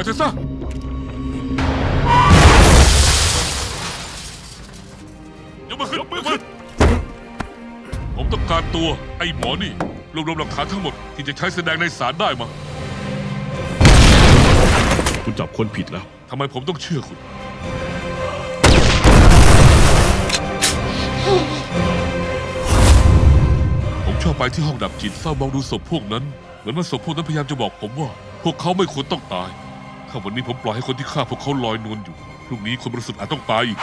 ล่อยเธอซะยกมือขึ้นยกมือขึ้นผมต้องการตัวไอ้หมอนี่ รวบรวมหลักฐานทั้งหมดที่จะใช้แสดงในศาลได้มา คุณจับคนผิดแล้ว ทำไมผมต้องเชื่อคุณ ผมชอบไปที่ห้องดับจิตเฝ้ามองดูศพพวกนั้น เหมือนว่าศพพวกนั้นพยายามจะบอกผมว่า พวกเขาไม่ควรต้องตาย ถ้าวันนี้ผมปล่อยให้คนที่ฆ่าพวกเขาลอยนวลอยู่ พรุ่งนี้คนบริสุทธิ์อาจต้องตายอีก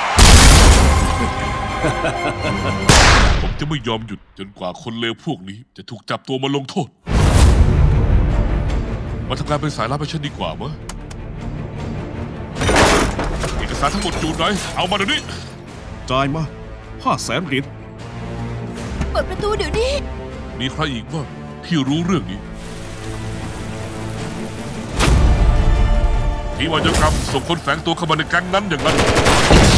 ผมจะไม่ยอมหยุดจนกว่าคนเลวพวกนี้จะถูกจับตัวมาลงโทษ มาทำงานเป็นสายลับให้ฉันดีกว่ามะเอกสารทั้งหมดอยู่ไหน เอามาเดี๋ยวนี้ จ่ายมาห้าแสนเหรียญเปิดประตูเดี๋ยวนี้ มีใครอีกบ้างที่รู้เรื่องนี้ ที่วายกรรมส่งคนแฝงตัวเข้ามาในแก๊งนั้นอย่างนั้น